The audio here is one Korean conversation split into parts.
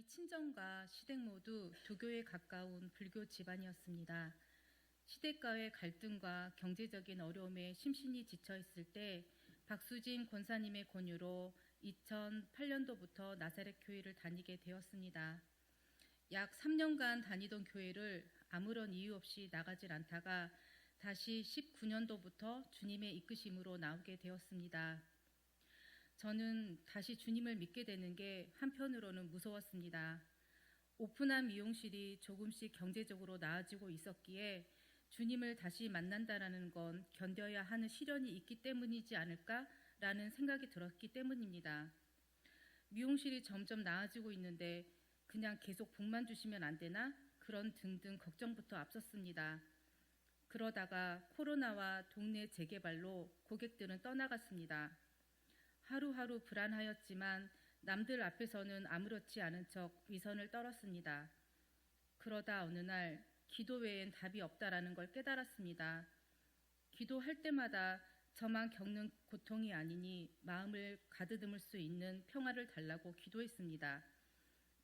저희 친정과 시댁 모두 도교에 가까운 불교 집안이었습니다. 시댁과의 갈등과 경제적인 어려움에 심신이 지쳐 있을 때 박수진 권사님의 권유로 2008년도부터 나사렛 교회를 다니게 되었습니다. 약 3년간 다니던 교회를 아무런 이유 없이 나가질 않다가 다시 19년도부터 주님의 이끄심으로 나오게 되었습니다. 저는 다시 주님을 믿게 되는 게 한편으로는 무서웠습니다. 오픈한 미용실이 조금씩 경제적으로 나아지고 있었기에 주님을 다시 만난다라는 건 견뎌야 하는 시련이 있기 때문이지 않을까라는 생각이 들었기 때문입니다. 미용실이 점점 나아지고 있는데 그냥 계속 복만 주시면 안 되나? 그런 등등 걱정부터 앞섰습니다. 그러다가 코로나와 동네 재개발로 고객들은 떠나갔습니다. 하루하루 불안하였지만 남들 앞에서는 아무렇지 않은 척 위선을 떨었습니다. 그러다 어느 날 기도 외엔 답이 없다라는 걸 깨달았습니다. 기도할 때마다 저만 겪는 고통이 아니니 마음을 가다듬을 수 있는 평화를 달라고 기도했습니다.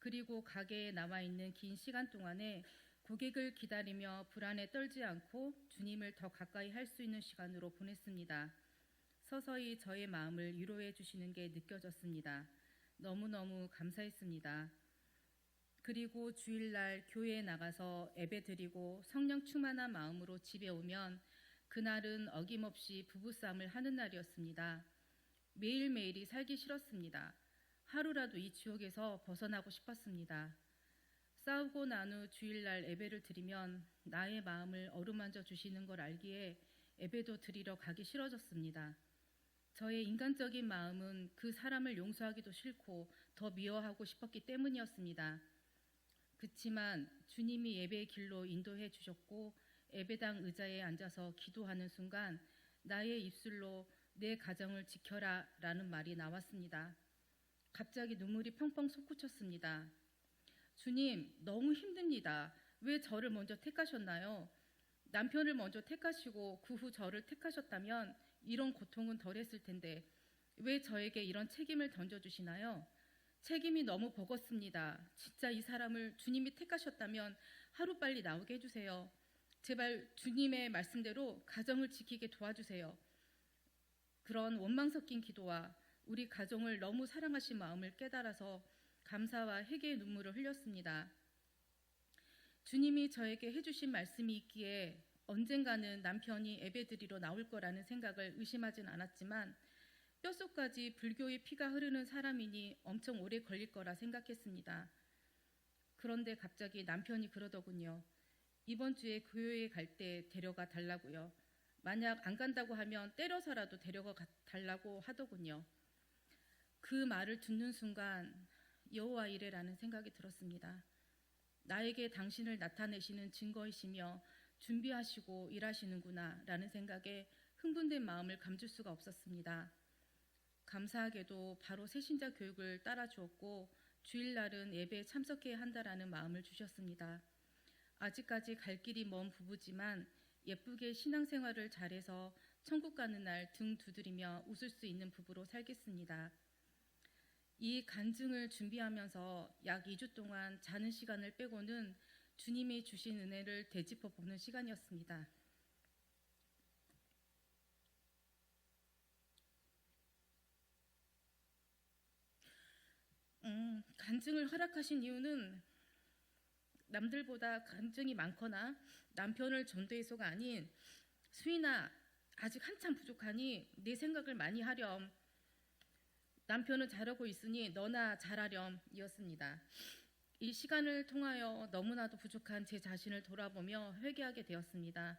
그리고 가게에 나와 있는 긴 시간 동안에 고객을 기다리며 불안에 떨지 않고 주님을 더 가까이 할 수 있는 시간으로 보냈습니다. 서서히 저의 마음을 위로해 주시는 게 느껴졌습니다. 너무너무 감사했습니다. 그리고 주일날 교회에 나가서 예배 드리고 성령 충만한 마음으로 집에 오면 그날은 어김없이 부부싸움을 하는 날이었습니다. 매일매일이 살기 싫었습니다. 하루라도 이 지옥에서 벗어나고 싶었습니다. 싸우고 난 후 주일날 예배를 드리면 나의 마음을 어루만져 주시는 걸 알기에 예배도 드리러 가기 싫어졌습니다. 저의 인간적인 마음은 그 사람을 용서하기도 싫고 더 미워하고 싶었기 때문이었습니다. 그치만 주님이 예배의 길로 인도해 주셨고 예배당 의자에 앉아서 기도하는 순간 나의 입술로 내 가정을 지켜라 라는 말이 나왔습니다. 갑자기 눈물이 펑펑 솟구쳤습니다. 주님, 너무 힘듭니다. 왜 저를 먼저 택하셨나요? 남편을 먼저 택하시고 그 후 저를 택하셨다면 이런 고통은 덜 했을 텐데 왜 저에게 이런 책임을 던져주시나요? 책임이 너무 버겁습니다. 진짜 이 사람을 주님이 택하셨다면 하루빨리 나오게 해주세요. 제발 주님의 말씀대로 가정을 지키게 도와주세요. 그런 원망 섞인 기도와 우리 가정을 너무 사랑하신 마음을 깨달아서 감사와 회개의 눈물을 흘렸습니다. 주님이 저에게 해주신 말씀이 있기에 언젠가는 남편이 예배드리러 나올 거라는 생각을 의심하진 않았지만 뼛속까지 불교의 피가 흐르는 사람이니 엄청 오래 걸릴 거라 생각했습니다. 그런데 갑자기 남편이 그러더군요. 이번 주에 교회에 갈 때 데려가 달라고요. 만약 안 간다고 하면 때려서라도 데려가 달라고 하더군요. 그 말을 듣는 순간 여호와 이레라는 생각이 들었습니다. 나에게 당신을 나타내시는 증거이시며 준비하시고 일하시는구나 라는 생각에 흥분된 마음을 감출 수가 없었습니다. 감사하게도 바로 새신자 교육을 따라 주었고 주일날은 예배에 참석해야 한다라는 마음을 주셨습니다. 아직까지 갈 길이 먼 부부지만 예쁘게 신앙생활을 잘해서 천국 가는 날 등 두드리며 웃을 수 있는 부부로 살겠습니다. 이 간증을 준비하면서 약 2주 동안 자는 시간을 빼고는 주님이 주신 은혜를 되짚어 보는 시간이었습니다. 음, 간증을 허락하신 이유는 남들보다 간증이 많거나 남편을 전도해서가 아닌 수인아 아직 한참 부족하니 내 생각을 많이 하렴 남편은 잘하고 있으니 너나 잘하렴 이었습니다. 이 시간을 통하여 너무나도 부족한 제 자신을 돌아보며 회개하게 되었습니다.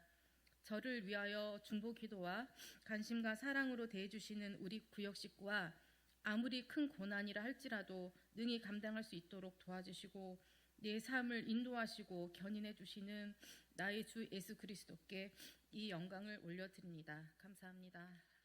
저를 위하여 중보 기도와 관심과 사랑으로 대해주시는 우리 구역 식구와 아무리 큰 고난이라 할지라도 능히 감당할 수 있도록 도와주시고 내 삶을 인도하시고 견인해 주시는 나의 주 예수 그리스도께 이 영광을 올려드립니다. 감사합니다.